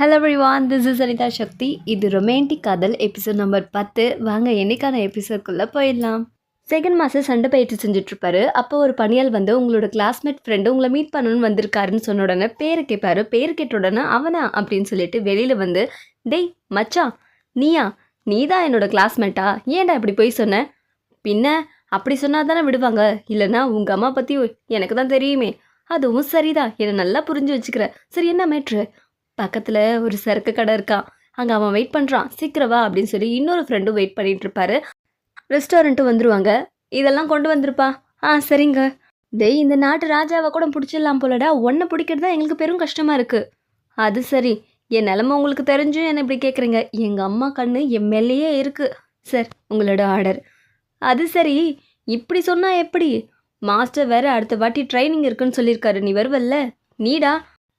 Hello everyone this is Anitha Sakthi இது romantic காதல் episode number பத்து. வாங்க என்னைக்கான எபிசோட்குள்ளே போயிடலாம். செகண்ட் மாதம் சண்டை பயிற்சி செஞ்சுட்ருப்பாரு அப்போ ஒரு பணியால் வந்து உங்களோட கிளாஸ்மேட் ஃப்ரெண்டு உங்களை மீட் பண்ணணும்னு வந்திருக்காருன்னு சொன்ன உடனே பேரை கேட்பாரு. பேர் கேட்ட உடனே அவனா அப்படின்னு சொல்லிட்டு வெளியில் வந்து டேய் மச்சான் நீயா? நீ தான் என்னோட கிளாஸ்மேட்டா ஏன்டா இப்படி போய் சொன்ன? பின்ன அப்படி சொன்னால் தானே விடுவாங்க. இல்லைன்னா உங்கள் அம்மா பற்றி எனக்கு தான் தெரியுமே. அதுவும் சரிதான். என்னை நல்லா புரிஞ்சு வச்சுக்கிற. சரி என்ன மேட்ரு பக்கத்தில் ஒரு சரக்கு கடை இருக்கான் அங்கே அவன் வெயிட் பண்ணுறான் சீக்கிரவா அப்படின்னு சொல்லி இன்னொரு ஃப்ரெண்டும் வெயிட் பண்ணிகிட்டு இருப்பாரு. ரெஸ்டாரண்ட்டு வந்துருவாங்க. இதெல்லாம் கொண்டு வந்திருப்பா. ஆ சரிங்க. டேய் இந்த நாட்டு ராஜாவை கூட பிடிச்சிடலாம் போலடா. ஒன்றை பிடிக்கிறது தான் எங்களுக்கு பெரும் கஷ்டமாக இருக்குது அது சரி. என் நிலமை உங்களுக்கு தெரிஞ்சும் என்ன இப்படி கேட்குறீங்க எங்கள் அம்மா கண்ணு என் மேலேயே இருக்குது சார் உங்களோட ஆர்டர் அது சரி. இப்படி சொன்னால் எப்படி? மாஸ்டர் வேறு அடுத்த வாட்டி ட்ரைனிங் இருக்குன்னு சொல்லியிருக்காரு. நீ வருவல்ல? நீடா.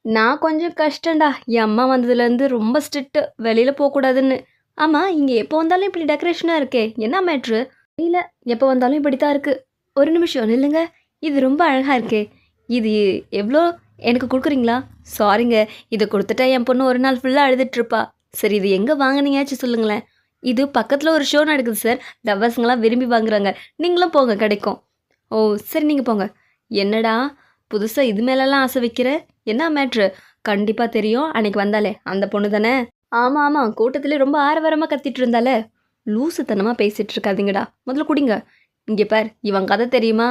நான் கொஞ்சம் கஷ்டம்டா. என் அம்மா வந்ததுலேருந்து ரொம்ப ஸ்ட்ரிக்ட்டு வெளியில் போகக்கூடாதுன்னு. ஆமாம் இங்கே எப்போ வந்தாலும் இப்படி டெக்கரேஷனாக இருக்கே. என்ன மேட்ரு இல்லை எப்போ வந்தாலும் இப்படி தான் இருக்குது ஒரு நிமிஷம் நில்லுங்க. இது ரொம்ப அழகாக இருக்கே. இது எவ்வளோ எனக்கு கொடுக்குறீங்களா? சாரிங்க இதை கொடுத்துட்டா என் பொண்ணு ஒரு நாள் ஃபுல்லாக அழுதுட்ருப்பா சரி இது எங்கே வாங்கினீங்கயாச்சும் சொல்லுங்களேன். இது பக்கத்தில் ஒரு ஷோ நடக்குது சார் லவ்வர்ஸுங்களாம் விரும்பி வாங்குறாங்க. நீங்களும் போங்க கிடைக்கும். ஓ சரி நீங்கள் போங்க. என்னடா? புதுசாக இது மேலெல்லாம் ஆசை வைக்கிற? என்ன மேட்ரு கண்டிப்பாக தெரியும். அன்னைக்கு வந்தாலே. அந்த பொண்ணு தானே? ஆமாம் ஆமாம் கூட்டத்திலே ரொம்ப ஆரவாரமாக கத்திட்டு இருந்தாலே. லூசுத்தனமாக பேசிகிட்டு இருக்காதீங்கடா. முதல்ல குடிங்க. இங்கே பார் இவன் கதை தெரியுமா?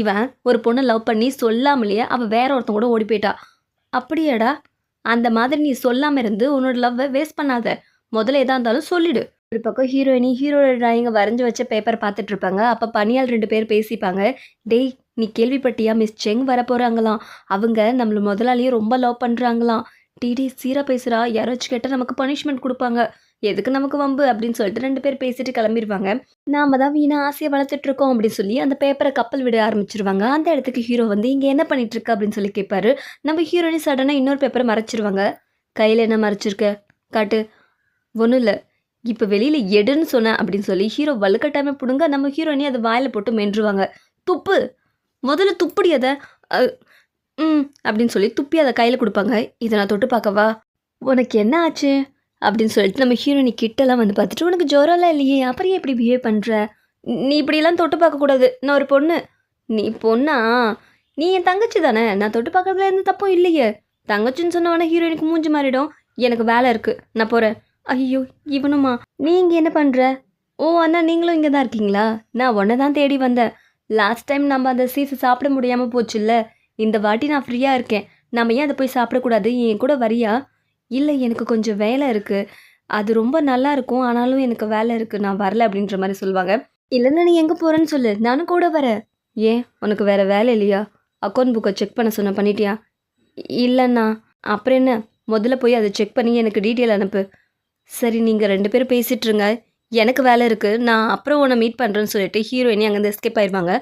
இவன் ஒரு பொண்ணை லவ் பண்ணி சொல்லாமலேயே அவள் வேற ஒருத்தன் கூட ஓடி போயிட்டா. அப்படியாடா. அந்த மாதிரி நீ சொல்லாமல் இருந்து உன்னோட லவ்வை வேஸ்ட் பண்ணாத. முதல்ல எதாக இருந்தாலும் சொல்லிடு. ஒரு பக்கம் ஹீரோயினி ஹீரோட டிராயிங்கை வரைஞ்சி வச்ச பேப்பர் பார்த்துட்ருப்பாங்க அப்போ பணியால் ரெண்டு பேர் பேசிப்பாங்க. டெய் நீ கேள்விப்பட்டியா மிஸ் செங் வர போகிறாங்களாம் அவங்க நம்மள முதலாளியே ரொம்ப லவ் பண்ணுறாங்களாம் டிடி சீரா பேசுகிறா யாராச்சும் கேட்டால் நமக்கு பனிஷ்மெண்ட் கொடுப்பாங்க. எதுக்கு நமக்கு வம்பு? அப்படின்னு சொல்லிட்டு ரெண்டு பேர் பேசிட்டு கிளம்பிடுவாங்க நாம தான் வீணா ஆசையை வளர்த்துட்டு இருக்கோம் அப்படின்னு சொல்லி அந்த பேப்பரை கப்பல் விட ஆரம்பிச்சிருவாங்க. அந்த இடத்துக்கு ஹீரோ வந்து இங்கே என்ன பண்ணிட்டு இருக்க அப்படின்னு சொல்லி கேட்பாரு நம்ம ஹீரோனி சடனாக இன்னொரு பேப்பரை மறைச்சிருவாங்க. கையில் என்ன மறைச்சிருக்க? காட்டு. ஒன்றும் இல்லை. இப்போ வெளியில் எடுன்னு சொன்னேன் அப்படின்னு சொல்லி ஹீரோ வலுக்கட்டாமல் பிடுங்க நம்ம ஹீரோனி அதை வாயில் போட்டு மென்றுவாங்க. துப்பு! முதல்ல துப்படி அதை. ம் அப்படின்னு சொல்லி துப்பி அதை கையில் கொடுப்பாங்க. இதை நான் தொட்டு பார்க்கவா? உனக்கு என்ன ஆச்சு? அப்படின்னு சொல்லிட்டு நம்ம ஹீரோனி கிட்டலாம் வந்து பார்த்துட்டு உனக்கு ஜோரெல்லாம் இல்லையே அப்புறம் ஏன் இப்படி பிஹேவ் பண்ணுற நீ இப்படியெல்லாம் தொட்டு பார்க்கக்கூடாது நான் ஒரு பொண்ணு. நீ பொண்ணா? நீ என் தங்கச்சி தானே? நான் தொட்டு பார்க்கறதுல எந்த தப்பும் இல்லையே. தங்கச்சின்னு சொன்னவொடனே ஹீரோயினுக்கு மூஞ்சி மாறிடும். எனக்கு வேலை இருக்குது நான் போகிறேன் ஐயோ இவனுமா? நீ இங்கே என்ன பண்ணுற ஓ அண்ணா நீங்களும் இங்கே தான் இருக்கீங்களா? நான் உன்னை தான் தேடி வந்தேன். லாஸ்ட் டைம் நம்ம அந்த சீஸை சாப்பிட முடியாமல் போச்சுல்ல? இந்த வாட்டி நான் ஃப்ரீயாக இருக்கேன். நம்ம ஏன் அதை போய் சாப்பிடக்கூடாது? என் கூட வரியா? இல்லை எனக்கு கொஞ்சம் வேலை இருக்குது அது ரொம்ப நல்லா இருக்கும். ஆனாலும் எனக்கு வேலை இருக்குது நான் வரல அப்படின்ற மாதிரி சொல்லுவாங்க. இல்லைன்னா நீ எங்கே போகிறேன்னு சொல்லு. நானும் கூட வரேன். ஏன்? உனக்கு வேறு வேலை இல்லையா? அக்கௌண்ட் புக்கை செக் பண்ண சொன்ன பண்ணிட்டியா? இல்லைண்ணா. அப்புறம் என்ன? முதல்ல போய் அதை செக் பண்ணி எனக்கு டீட்டெயில் அனுப்பு. சரி நீங்கள் ரெண்டு பேரும் பேசிட்டுருங்க எனக்கு வேலை இருக்குது நான் அப்புறம் உன்னை மீட் பண்ணுறேன்னு சொல்லிட்டு ஹீரோயினி அங்கேருந்து எஸ்கேப் ஆயிடுவாங்க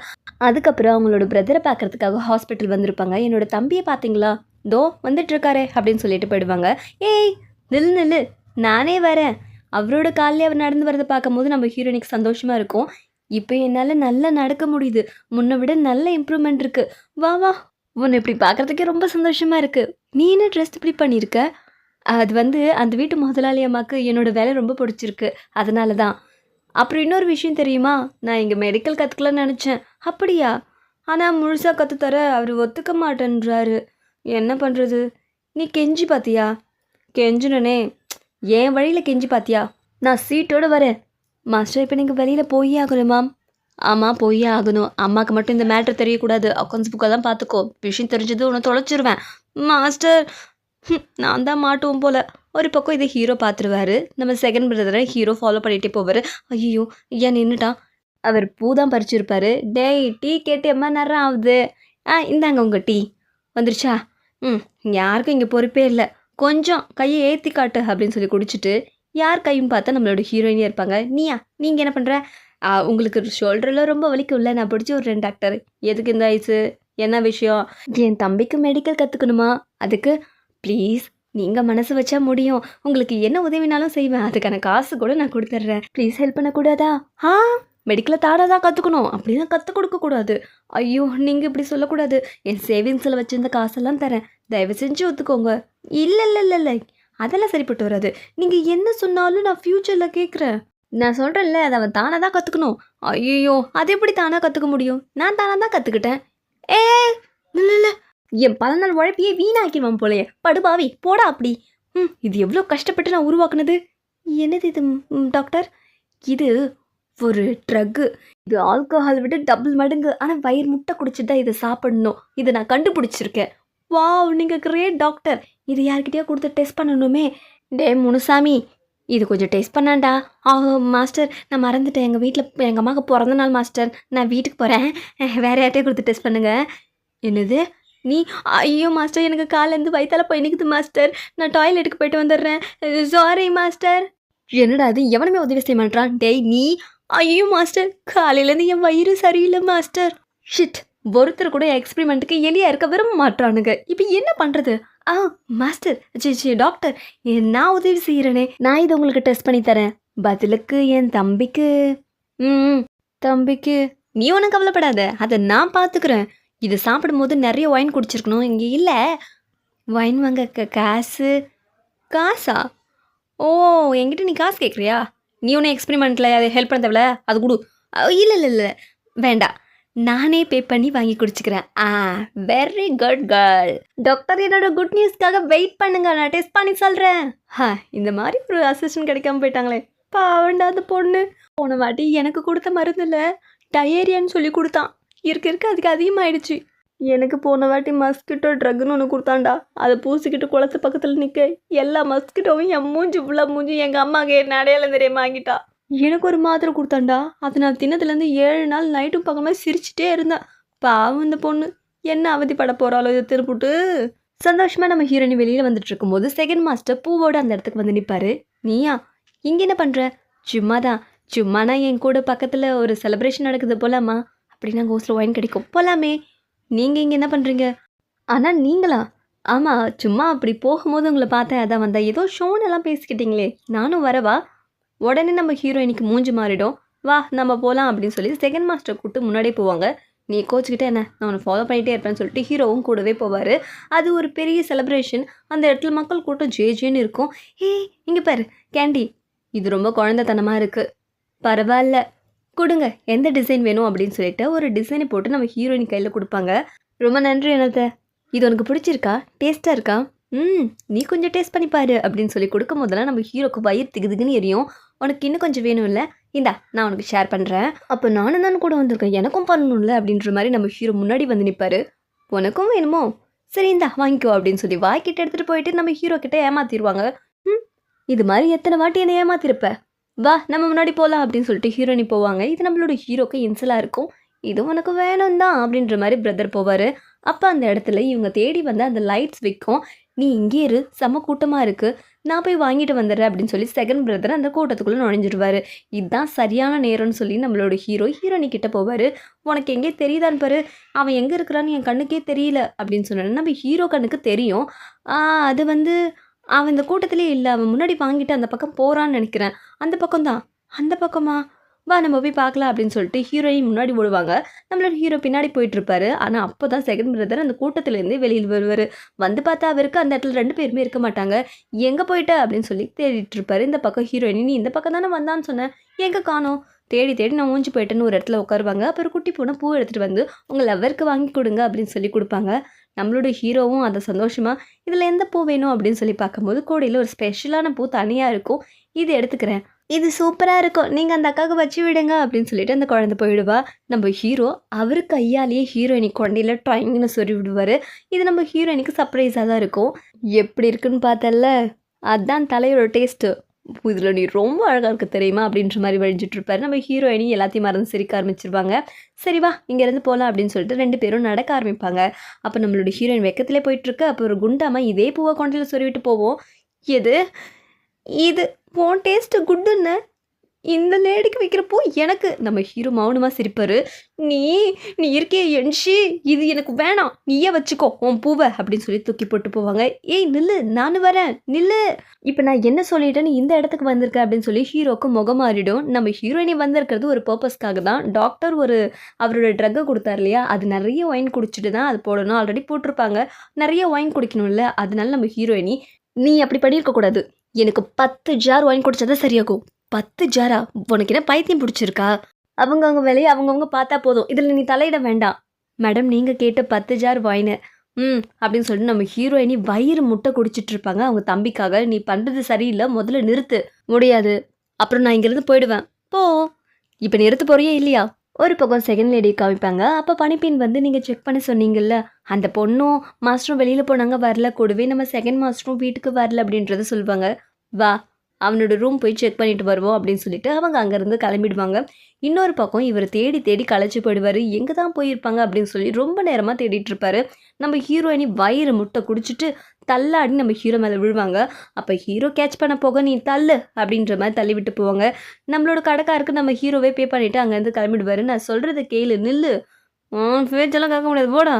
அதுக்கப்புறம் அவங்களோட பிரதரை பார்க்கறதுக்காக ஹாஸ்பிட்டல் வந்திருப்பாங்க. என்னோட தம்பியை பார்த்தீங்களா? தோ வந்துட்டு இருக்காரே அப்படின்னு சொல்லிட்டு போயிடுவாங்க. ஏய் நில்லு நில்லு. நானே வரேன். அவரோட காலையில் அவர் நடந்து வரதை பார்க்கும்போது நம்ம ஹீரோயினிக்கு சந்தோஷமாக இருக்கும். இப்போ என்னால் நல்லா நடக்க முடியுது. முன்னை விட நல்ல இம்ப்ரூவ்மெண்ட் இருக்குது வா வா. உன்னை இப்படி பார்க்குறதுக்கே ரொம்ப சந்தோஷமாக இருக்குது நீ என்ன ட்ரெஸ் இப்படி பண்ணியிருக்க? அது வந்து அந்த வீட்டு முதலாளி அம்மாவுக்கு என்னோடய வேலை ரொம்ப பிடிச்சிருக்கு. அதனால தான் அப்புறம் இன்னொரு விஷயம் தெரியுமா? நான் இங்கே மெடிக்கல் கற்றுக்கலான்னு நினச்சேன். அப்படியா? ஆனால் முழுசாக கற்றுத்தர அவர் ஒத்துக்க மாட்டேன்றாரு. என்ன பண்ணுறது நீ கெஞ்சி பார்த்தியா கெஞ்சினனே. என் வழியில் கெஞ்சி பார்த்தியா நான் சீட்டோடு வரேன். மாஸ்டர் இப்போ நீங்கள் வெளியில் போயே ஆகணும் மேம் ஆமாம் போயே ஆகணும். அம்மாவுக்கு மட்டும் இந்த மேட்ரு தெரியக்கூடாது. அக்கௌண்ட்ஸ் புக்கெல்லாம் பார்த்துக்கோ விஷயம் தெரிஞ்சது உன்னை தொலைச்சிருவேன். மாஸ்டர் நான் தான் மாட்டுவோம் போல. ஒரு பக்கம் இதை ஹீரோ பார்த்துருவாரு. நம்ம செகண்ட் பிரதரை ஹீரோ ஃபாலோ பண்ணிகிட்டே போவார். ஐயோ ஏன் நின்றுட்டான் அவர் பூ தான் பறிச்சிருப்பாரு. டேய் டீ கேட்டு எம்மா நேரம் ஆகுது ஆ இந்தாங்க உங்கள் டீ. வந்துருச்சா? ம் யாருக்கும் இங்கே பொறுப்பே இல்லை. கொஞ்சம் கையை ஏற்றி காட்டு அப்படின்னு சொல்லி குடிச்சிட்டு யார் கையும் பார்த்தா நம்மளோட ஹீரோயினே இருப்பாங்க. நீயா நீங்கள் என்ன பண்ணுற உங்களுக்கு ஷோல்டரில் ரொம்ப வலிக்கும்ல நான் பிடிச்ச ஒரு ரெண்டு டாக்டர் எதுக்கு இந்த ஐஸு என்ன விஷயம்? என் தம்பிக்கு மெடிக்கல் கற்றுக்கணுமா அதுக்கு ப்ளீஸ் நீங்கள் மனசு வச்சா முடியும். உங்களுக்கு என்ன உதவினாலும் செய்வேன். அதுக்கான காசு கூட நான் கொடுத்துட்றேன் ப்ளீஸ் ஹெல்ப் பண்ணக்கூடாதா? ஆ மெடிக்கலை தாடாக தான் கற்றுக்கணும் அப்படிலாம் கற்றுக் கொடுக்கக்கூடாது ஐயோ நீங்கள் இப்படி சொல்லக்கூடாது. என் சேவிங்ஸில் வச்சுருந்த காசெல்லாம் தரேன். தயவு செஞ்சு ஒத்துக்கோங்க. இல்லை இல்லை இல்லை இல்லை அதெல்லாம் சரிப்பட்டு வராது. நீங்கள் என்ன சொன்னாலும் நான் ஃப்யூச்சரில் கேட்குறேன் நான் சொல்கிறேன்ல அதை அவன் தானாக தான் கற்றுக்கணும் ஐயோ அது எப்படி தானாக கற்றுக்க முடியும்? நான் தானாக தான் கற்றுக்கிட்டேன் ஏ இல்லை இல்லை என் பல நாள் உழைப்பையே வீணாக்கிடுவான் போலயே. படுபாவி போடா அப்படி. ம் இது எவ்வளோ கஷ்டப்பட்டு நான் உருவாக்குனது? என்னது இது டாக்டர்? இது ஒரு ட்ரக்கு இது ஆல்கஹால் விட டபுள் மடங்கு. ஆனால் வயிறு முட்டை குடிச்சிட்டு தான் இதை சாப்பிடணும். இதை நான் கண்டுபிடிச்சிருக்கேன். வாவ் நீங்கள் கிரேட் டாக்டர் இது யார்கிட்டயோ கொடுத்து டெஸ்ட் பண்ணணுமே. டே முனுசாமி இது கொஞ்சம் டெஸ்ட் பண்ணாண்டா. ஆ மாஸ்டர் நான் மறந்துட்டேன். எங்கள் வீட்டில் எங்கள் அம்மாவுக்கு பிறந்த நாள் மாஸ்டர் நான் வீட்டுக்கு போகிறேன் வேற யார்கிட்டயே கொடுத்து டெஸ்ட் பண்ணுங்க. என்னது? நீ ஐயோ மாஸ்டர் எனக்கு காலேருந்து வயிற்றால போய் நிற்குது மாஸ்டர் நான் டாய்லெட்டுக்கு போயிட்டு வந்துடுறேன். சாரி மாஸ்டர் என்னடா அது எவனுமே உதவி செய்ய மாட்டான் டேய் நீ? ஐயோ மாஸ்டர் காலையிலேருந்து என் வயிறு சரியில்லை மாஸ்டர் ஷிட் ஒருத்தர் கூட எக்ஸ்பிரிமெண்ட்டுக்கு எலியா இருக்க விரும்ப மாட்டானுங்க இப்போ என்ன பண்ணுறது ஆ மாஸ்டர் ஜி சி டாக்டர் நான் உதவி செய்கிறேனே நான் இதை உங்களுக்கு டெஸ்ட் பண்ணி தரேன். பதிலுக்கு என் தம்பிக்கு. ம் தம்பிக்கு. நீ ஒன்றும் கவலைப்படாத. அதை நான் பார்த்துக்கிறேன் இது சாப்பிடும்போது நிறைய ஒயின் குடிச்சிருக்கணும். இங்கே இல்லை. ஒயின் வாங்க காசு. காசா? ஓ என்கிட்ட நீ காசு கேட்குறியா நீ ஒன்றும் எக்ஸ்பெரிமெண்ட்டில் அதை ஹெல்ப் பண்ண தேவையில்ல அது கொடு. இல்லை இல்லை இல்லை. வேண்டாம் நானே பே பண்ணி வாங்கி குடிச்சுக்கிறேன். ஆ வெரி குட் கேர்ள் டாக்டர் என்னோட குட் நியூஸ்க்காக வெயிட் பண்ணுங்க. நான் டெஸ்ட் பண்ணி சொல்கிறேன் ஹா இந்த மாதிரி ஒரு அசிஸ்டன்ட் கிடைக்காம போயிட்டாங்களே. பாவண்டா அந்த பொண்ணு. போன வாட்டி எனக்கு கொடுத்த மருந்தில் டயேரியான்னு சொல்லி கொடுத்தான். இருக்க இருக்க அதுக்கு அதிகமாகிடுச்சு எனக்கு போன வாட்டி மஸ்கிட்டோ ட்ரக்னு ஒன்று கொடுத்தாண்டா அதை பூசிக்கிட்டு குளத்து பக்கத்தில் நிற்க எல்லா மஸ்கிட்டோவும் என் மூஞ்சி ஃபுல்லாக மூஞ்சி எங்கள் அம்மாக்கு என் அடையாளம் தெரியாம வாங்கிட்டா. எனக்கு ஒரு மாத்திரை கொடுத்தாண்டா அதை நான் தின்னதுலேருந்து ஏழு நாள் நைட்டும் பக்கமாக சிரிச்சிட்டே இருந்தேன். பாவம் இந்த பொண்ணு. என்ன அவதிப்பட போகிறாளோ இதை திருப்பிட்டு. சந்தோஷமாக நம்ம ஹீரோனி வெளியில் வந்துட்டு இருக்கும்போது செகண்ட் மாஸ்டர் பூவோட அந்த இடத்துக்கு வந்து நிற்பாரு நீயா இங்கே என்ன பண்ணுற சும்மா தான் சும்மானா என் கூட பக்கத்தில் ஒரு செலிப்ரேஷன் நடக்குது போலாமா? அப்படின்னா கோஸ்டில் ஒயின் கிடைக்கும். போகலாமே நீங்கள் இங்கே என்ன பண்ணுறீங்க ஆனால் நீங்களா? ஆமாம் சும்மா அப்படி போகும்போது உங்களை பார்த்தேன். அதான் வந்தேன். ஏதோ ஷோனெல்லாம் பேசிக்கிட்டீங்களே. நானும் வரவா? உடனே நம்ம ஹீரோயினுக்கு மூஞ்சி மாறிடும். வா நம்ம போகலாம் அப்படின்னு சொல்லி செகண்ட் மாஸ்டர் கூப்பிட்டு முன்னாடியே போவாங்க. நீ கோச்சிக்கிட்டே என்ன? நான் உன்னை ஃபாலோ பண்ணிகிட்டே இருப்பேன்னு சொல்லிட்டு ஹீரோவும் கூடவே போவார். அது ஒரு பெரிய செலிப்ரேஷன் அந்த இடத்துல மக்கள் கூட்டம் ஜே ஜேன்னு இருக்கும். ஏ இங்கே பாரு கேண்டி இது ரொம்ப குழந்தைத்தனமாக இருக்குது பரவாயில்ல. கொடுங்க. எந்த டிசைன் வேணும் அப்படின்னு சொல்லிட்டு ஒரு டிசைனை போட்டு நம்ம ஹீரோயின் கையில் கொடுப்பாங்க. ரொம்ப நன்றி என்னத்த இது உனக்கு பிடிச்சிருக்கா? டேஸ்ட்டாக இருக்கா? ம் நீ கொஞ்சம் டேஸ்ட் பண்ணி பாரு அப்படின்னு சொல்லி கொடுக்கும் போதெல்லாம் நம்ம ஹீரோக்கு வயிறு திகுதுக்குன்னு எரியும். உனக்கு இன்னும் கொஞ்சம் வேணும் இல்லை? இந்தா நான் உனக்கு ஷேர் பண்ணுறேன் அப்போ நானும் தான் கூட வந்திருக்கேன். எனக்கும் பண்ணணும்ல அப்படின்ற மாதிரி நம்ம ஹீரோ முன்னாடி வந்து நிற்பாரு உனக்கும் வேணுமோ? சரி இந்தா வாங்கிக்கோ அப்படின்னு சொல்லி வாய்க்கிட்ட எடுத்துகிட்டு போயிட்டு நம்ம ஹீரோ கிட்ட ஏமாத்திடுவாங்க. ம் இது மாதிரி எத்தனை வாட்டி என்னை ஏமாத்திருப்பேன் வா நம்ம முன்னாடி போகலாம் அப்படின்னு சொல்லிட்டு ஹீரோனி போவாங்க. இது நம்மளோட ஹீரோக்கு இன்சலாக இருக்கும். இது உனக்கு வேணும் தான் அப்படின்ற மாதிரி பிரதர் போவார். அப்போ அந்த இடத்துல இவங்க தேடி வந்து அந்த லைட்ஸ் விற்கும் நீ இங்கே இரு செம கூட்டமாக இருக்குது நான் போய் வாங்கிட்டு வந்துடுறேன் அப்படின்னு சொல்லி செகண்ட் பிரதர் அந்த கூட்டத்துக்குள்ளே நுழைஞ்சிடுவார் இதுதான் சரியான நேரம்னு சொல்லி நம்மளோட ஹீரோ ஹீரோனி கிட்டே போவார். உனக்கு எங்கே தெரியுதான்னு பாரு. அவன் எங்கே இருக்கிறான்னு என் கண்ணுக்கே தெரியல அப்படின்னு சொன்னேன் நம்ம ஹீரோ கண்ணுக்கு தெரியும். அது வந்து அவன் இந்த கூட்டத்திலே இல்லை அவன் முன்னாடி வாங்கிட்டு அந்த பக்கம் போகிறான்னு நினைக்கிறேன். அந்த பக்கம் தான் அந்த பக்கமா? வா நம்ம போய் பார்க்கலாம் அப்படின்னு சொல்லிட்டு ஹீரோயின் முன்னாடி ஓடுவாங்க. நம்மளோட ஹீரோ பின்னாடி போயிட்டு இருப்பாரு. ஆனால் அப்போ தான் செகண்ட் பிரதர் அந்த கூட்டத்துலேருந்து வெளியில் வருவார். வந்து பார்த்தா அவருக்கு அந்த இடத்துல ரெண்டு பேருமே இருக்க மாட்டாங்க. எங்கே போயிட்ட? அப்படின்னு சொல்லி தேடிட்டு இருப்பாரு. இந்த பக்கம் ஹீரோயின் நீ இந்த பக்கம் தானே வந்தான்னு சொன்னேன் எங்கே காணோம்? தேடி தேடி நான் ஊஞ்சி போயிட்டேன்னு ஒரு இடத்துல உட்காருவாங்க. அப்புறம் குட்டி பூனை பூ எடுத்துகிட்டு வந்து உங்கள் லவ்வருக்கு வாங்கி கொடுங்க அப்படின்னு சொல்லி கொடுப்பாங்க. நம்மளோட ஹீரோவும் அதை சந்தோஷமாக இதில் எந்த பூ வேணும்? அப்படின்னு சொல்லி பார்க்கும்போது கோடையில் ஒரு ஸ்பெஷலான பூ தனியாக இருக்கும். இது எடுத்துக்கிறேன். இது சூப்பராக இருக்கும். நீங்கள் அந்த அக்காவுக்கு வச்சு விடுங்க அப்படின்னு சொல்லிட்டு அந்த குழந்தை போயிடுவா. நம்ம ஹீரோ அவர் கையாலேயே ஹீரோயினி கொண்டையில் ட்ராயிங்னு சொல்லி விடுவார். இது நம்ம ஹீரோயினிக்கு சர்ப்ரைஸாக தான் இருக்கும். எப்படி இருக்குன்னு பார்த்தல்ல? அதுதான் தலையோட டேஸ்ட்டு இதில் நீ ரொம்ப அழகாக இருக்க தெரியுமா? அப்படின்ற மாதிரி வழிஞ்சிட்ருப்பாரு நம்ம ஹீரோயினி எல்லாத்தையும் மறந்து சிரிக்க ஆரம்பிச்சிருவாங்க. சரி வா இங்கேருந்து போகலாம் அப்படின்னு சொல்லிட்டு ரெண்டு பேரும் நடக்க ஆரம்பிப்பாங்க. அப்போ நம்மளோட ஹீரோயின் வெக்கத்திலே போயிட்டுருக்கு. அப்போ ஒரு குண்டாமல் இதே பூவை கொண்டையில் சொல்லிவிட்டு போவோம். எது? இது உன் டேஸ்ட்டு குட்டுன்னு இந்த லேடிக்கு வைக்கிறப்போ எனக்கு நம்ம ஹீரோ மௌனமாக சிரிப்பார். நீ நீ இருக்கே என்ஷி. இது எனக்கு வேணாம். நீயே வச்சுக்கோ உன் பூவை அப்படின்னு சொல்லி தூக்கி போட்டு போவாங்க. ஏய் நில்லு நானும் வரேன். நில்லு. இப்போ நான் என்ன சொல்லிட்டேன்னு இந்த இடத்துக்கு வந்திருக்கேன் அப்படின்னு சொல்லி ஹீரோக்கு முகம் மாறிடும். நம்ம ஹீரோயினி வந்திருக்கிறது ஒரு பர்பஸ்க்காக தான். டாக்டர் ஒரு அவரோட ட்ரக்கை கொடுத்தாரு இல்லையா? அது நிறைய ஒயின் குடிச்சிட்டு தான் அது போடணும். ஆல்ரெடி போட்டிருப்பாங்க. நிறைய ஒயின் குடிக்கணும்ல. அதனால நம்ம ஹீரோயினி நீ அப்படி பண்ணியிருக்கக்கூடாது எனக்கு பத்து ஜார் வாங்கி குடிச்சாதான் சரியாகும். பத்து ஜாரா உனக்கு என்ன பைத்தியம் பிடிச்சிருக்கா? அவங்கவங்க வேலையை அவங்கவுங்க பார்த்தா போதும். இதில் நீ தலையிட வேண்டாம். மேடம் நீங்கள் கேட்ட பத்து ஜார் வாயின் ம் அப்படின்னு சொல்லிட்டு நம்ம ஹீரோயினி வயிறு முட்டை குடிச்சிட்டு இருப்பாங்க. அவங்க தம்பிக்காக நீ பண்ணுறது சரியில்லை. முதல்ல நிறுத்து. முடியாது. அப்புறம் நான் இங்கேருந்து போயிடுவேன். போ. இப்போ நிறுத்த போறியே இல்லையா? ஒரு பக்கம் செகண்ட் லேடி காமிப்பாங்க. அப்போ பனிப்பெண் வந்து நீங்கள் செக் பண்ண சொன்னீங்கல்ல. அந்த பொண்ணும் மாஸ்டரும் வெளியில் போனாங்க. வரல. கூடவே நம்ம செகண்ட் மாஸ்டரும் வீட்டுக்கு வரல. அப்படின்றத சொல்லுவாங்க. வா. அவனோட ரூம் போய் செக் பண்ணிட்டு வருவோம் அப்படின்னு சொல்லிட்டு அவங்க அங்கேருந்து கிளம்பிடுவாங்க. இன்னொரு பக்கம் இவர் தேடி தேடி களைச்சி போயிடுவார். எங்கே தான் போயிருப்பாங்க அப்படின்னு சொல்லி ரொம்ப நேரமாக தேடிட்டு இருப்பாரு. நம்ம ஹீரோயினி வயிறு முட்டை குடிச்சிட்டு தள்ளாடி நம்ம ஹீரோ மேலே விழுவாங்க. அப்போ ஹீரோ கேட்ச் பண்ண போக நீ தள்ளு அப்படின்ற மாதிரி தள்ளி விட்டு போவாங்க. நம்மளோட கடைக்காருக்கு நம்ம ஹீரோவே பே பண்ணிவிட்டு அங்கேருந்து கிளம்பிடுவாரு. நான் சொல்கிறத கேளு நில்லு. பேச்செல்லாம் கேட்க முடியாது. போடா.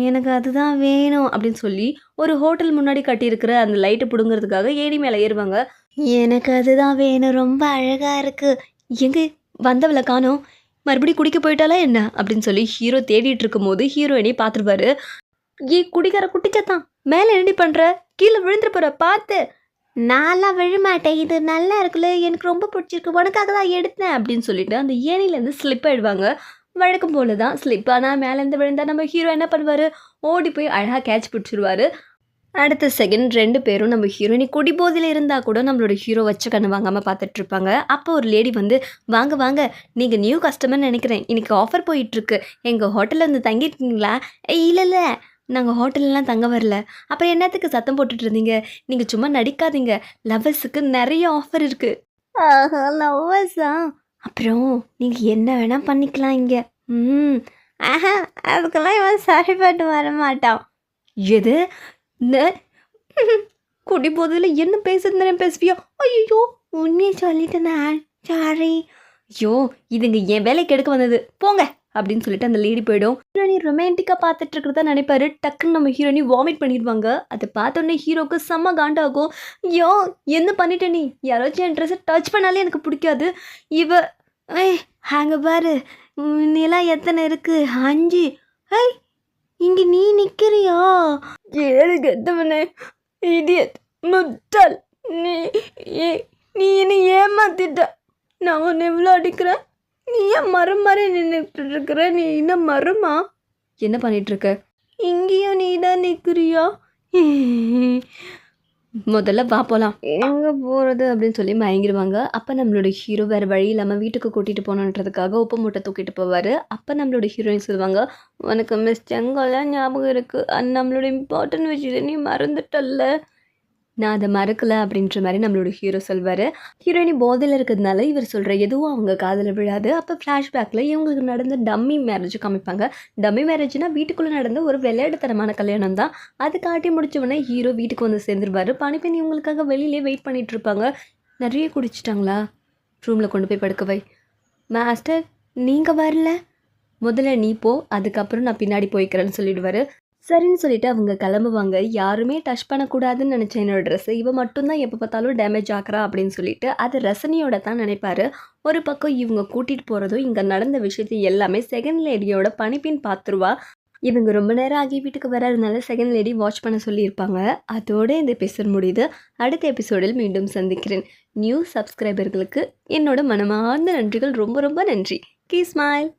எனக்கு அதுதான் வேணும் அப்படின்னு சொல்லி ஒரு ஹோட்டல் முன்னாடி கட்டியிருக்கிற அந்த லைட்டை பிடுங்கிறதுக்காக ஏணி மேலே ஏறுவாங்க. எனக்கு அதுதான் வேணும். ரொம்ப அழகாக இருக்குது எங்கே வந்தவளை காணோம். மறுபடியும் குடிக்க போயிட்டாலா என்ன? அப்படின்னு சொல்லி ஹீரோ தேடிட்டு இருக்கும்போது ஹீரோயினி பார்த்துருவாரு. ஏ குடிக்கிற குட்டிச்சத்தான். மேலே என்னடி பண்ணுற கீழே விழுந்துட்டு போகிற பார்த்து. நான்லாம் விழமாட்டேன். இது நல்லா இருக்குல்ல. எனக்கு ரொம்ப பிடிச்சிருக்கு. உனக்காக தான் எடுத்தேன். அப்படின்னு சொல்லிட்டு அந்த ஏணிலேருந்து ஸ்லிப் ஆயிடுவாங்க. வழக்கம் போல தான் ஸ்லிப் ஆனால் மேலேருந்து விழுந்தால் நம்ம ஹீரோ என்ன பண்ணுவார்? ஓடி போய் அழகாக கேட்ச் பிடிச்சிருவாரு. அடுத்த செகண்ட் ரெண்டு பேரும் நம்ம ஹீரோயினி குடிபோதில் இருந்தால் கூட நம்மளோட ஹீரோ வச்ச கண்ணு வாங்காமல் பார்த்துட்ருப்பாங்க அப்போ ஒரு லேடி வந்து வாங்க வாங்க நீங்கள் நியூ கஸ்டமர்னு நினைக்கிறேன். இன்னைக்கு ஆஃபர் போயிட்டுருக்கு. எங்கள் ஹோட்டலில் வந்து தங்கியிருக்கீங்களா? ஏய் இல்லை இல்லை. நாங்கள் ஹோட்டல்லாம் தங்க வரல. அப்புறம் என்னத்துக்கு சத்தம் போட்டுட்டு இருந்தீங்க? நீங்கள் சும்மா நடிக்காதீங்க. லவ்வர்ஸுக்கு நிறைய ஆஃபர் இருக்குது ஆஹா லவ்வர்ஸா அப்புறம் நீங்கள் என்ன வேணால் பண்ணிக்கலாம் இங்கே. ம். ஆஹா அதுக்கெல்லாம் இவன் சரிப்பட்டு வர மாட்டான். எது? இந்த குடி போதில் என்ன பேசுறதுன்னு பேசுவியோ? ஐயோ உண்மையை நான் சாரி ஐயோ இதுங்க என் வேலைக்கு எடுக்க வந்தது. போங்க. அப்படின்னு சொல்லிட்டு அந்த லேடி போயிடும். ஹீரோனி ரொமான்டிக்காக பார்த்துட்டு இருக்கிறதா நினைப்பாரு. டக்குன்னு நம்ம ஹீரோனி வாமிட் பண்ணிடுவாங்க. அதை பார்த்தோன்னே ஹீரோக்கு செம்ம காண்டாகும். யோ என்ன பண்ணிட்ட நீ? யாராச்சும் என் ட்ரெஸ்ஸை டச் பண்ணாலே எனக்கு பிடிக்காது. இவ ஏய் அங்கே பாரு. நீலாம் எத்தனை இருக்குது அஞ்சு. ஏய் இங்கே நீ நிற்கிறியா ஏழு கெட்டவனே இடியட் முட்டாள். நீ ஏ- நீ என்னை ஏமாத்திட்ட. நான் உன்னை எவ்வளோ அடிக்கிறேன். நீ ஏன் மரம் மாதிரி நின்றுட்டு இருக்கிற நீ இன்னும் மரமா? என்ன பண்ணிட்டு இருக்க இங்கேயும் நீ தான் நிற்கிறியா முதல்ல வா போகலாம் எங்கே போகிறது அப்படின்னு சொல்லி மயங்கிடுவாங்க. அப்போ நம்மளோட ஹீரோ வேறு வழி இல்லாமல் வீட்டுக்கு கூட்டிகிட்டு போகணுன்றதுக்காக உப்பு மூட்டை தூக்கிட்டு போவார். அப்போ நம்மளோட ஹீரோயின் சொல்லுவாங்க உனக்கு மிஸ் செங்கோலாம் ஞாபகம் இருக்குது நம்மளோட இம்பார்ட்டன்ட் விஷயத்தை நீ மறந்துட்டல்ல. நான் அதை மறக்கல அப்படின்ற மாதிரி நம்மளோட ஹீரோ சொல்வார். ஹீரோயினி போதையில் இருக்கிறதுனால இவர் சொல்கிற எதுவும் அவங்க காதில் விழாது. அப்போ ஃப்ளாஷ்பேக்கில் இவங்களுக்கு நடந்த டம்மி மேரேஜ் காமிப்பாங்க. டம்மி மேரேஜ்னா வீட்டுக்குள்ளே நடந்த ஒரு விளையாட்டுத்தனமான கல்யாணம் தான். அது காட்டி முடிச்ச உடனே ஹீரோ வீட்டுக்கு வந்து சேர்ந்துருவார். பனிப்பெண் இவங்களுக்காக வெளியிலே வெயிட் பண்ணிட்டு இருப்பாங்க. நிறைய குடிச்சிட்டாங்களா? ரூமில் கொண்டு போய் படுக்க வை. மாஸ்டர் நீங்கள் வரல. முதல்ல நீ போ. அதுக்கப்புறம் நான் பின்னாடி போய்க்கிறேன்னு சொல்லிடுவார். சரின்னு சொல்லிட்டு அவங்க கிளம்புவாங்க. யாருமே டச் பண்ணக்கூடாதுன்னு நினச்ச என்னோட ட்ரெஸ்ஸு இவ மட்டும்தான் எப்போ பார்த்தாலும் டேமேஜ் ஆகிறா அப்படின்னு சொல்லிட்டு அது ரசனியோட தான் நினைப்பாரு. ஒரு பக்கம் இவங்க கூட்டிகிட்டு போகிறதும் இங்கே நடந்த விஷயத்தை எல்லாமே செகண்ட் லேடியோட பணிப்பின் பார்த்துருவா. இவங்க ரொம்ப நேரம் ஆகி வீட்டுக்கு வராதனால செகண்ட் லேடி வாட்ச் பண்ண சொல்லியிருப்பாங்க. அதோட இந்த எபிசோட் முடியுது. அடுத்த எபிசோடில் மீண்டும் சந்திக்கிறேன். நியூ சப்ஸ்கிரைபர்களுக்கு என்னோட மனமார்ந்த நன்றிகள். ரொம்ப ரொம்ப நன்றி. Key smile